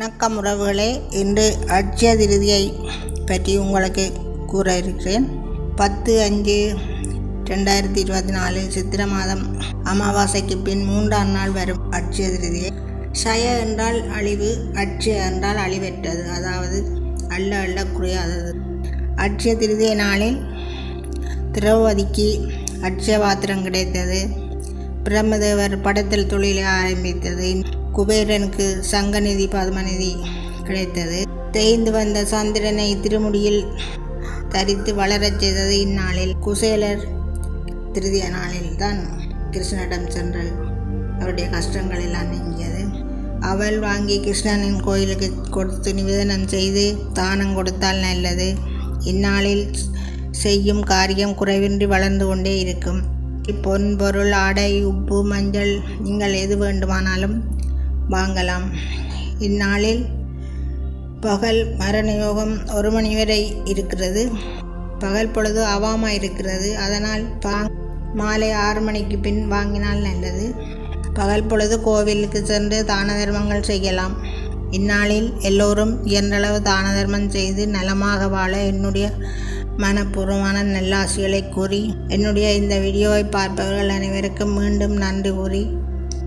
வணக்கம் உறவுகளே. இன்று அட்சய திருதியை பற்றி உங்களுக்கு கூற இருக்கிறேன். பத்து அஞ்சு ரெண்டாயிரத்தி இருபத்தி நாலு சித்திர மாதம் அமாவாசைக்கு பின் மூன்றாம் நாள் வரும் அட்சய திருதியை சய என்றால் அழிவு அட்சய என்றால் அழிவற்றது. அதாவது அள்ள அள்ள குறையாதது. அட்சய திருதிய நாளில் திரௌபதிக்கு அட்சய பாத்திரம் கிடைத்தது. பிரம்மதேவர் படத்தில் தொழிலை ஆரம்பித்தது. குபேரனுக்கு சங்கநிதி பத்மநிதி கிடைத்தது. தேய்ந்து வந்த சந்திரனை திருமுடியில் தரித்து வளரச் செய்தது இந்நாளில். குசேலர் திருதிய நாளில் தான் கிருஷ்ணனிடம் சென்று அவருடைய கஷ்டங்கள் எல்லாம் நீங்கியது. அவள் வாங்கி கிருஷ்ணனின் கோயிலுக்கு கொடுத்து நிவேதனம் செய்து தானம் கொடுத்தால் நல்லது. இந்நாளில் செய்யும் காரியம் குறைவின்றி வளர்ந்து கொண்டே இருக்கும். பொன் பொருள் ஆடை உப்பு மஞ்சள் நீங்கள் எது வேண்டுமானாலும் வாங்கலாம். இந்நாளில் பகல் மரணயோகம் ஒரு மணி வரை இருக்கிறது. பகல் பொழுது அவாமா இருக்கிறது. அதனால் பா மாலை ஆறு மணிக்கு பின் வாங்கினால் நல்லது. பகல் பொழுது கோவிலுக்கு சென்று தான தர்மங்கள் செய்யலாம். இந்நாளில் எல்லோரும் இயன்றளவு தான தர்மம் செய்து நலமாக வாழ என்னுடைய மனப்பூர்வமான நல்லாசிகளை கூறி என்னுடைய இந்த வீடியோவை பார்ப்பவர்கள் அனைவருக்கும் மீண்டும் நன்றி கூறி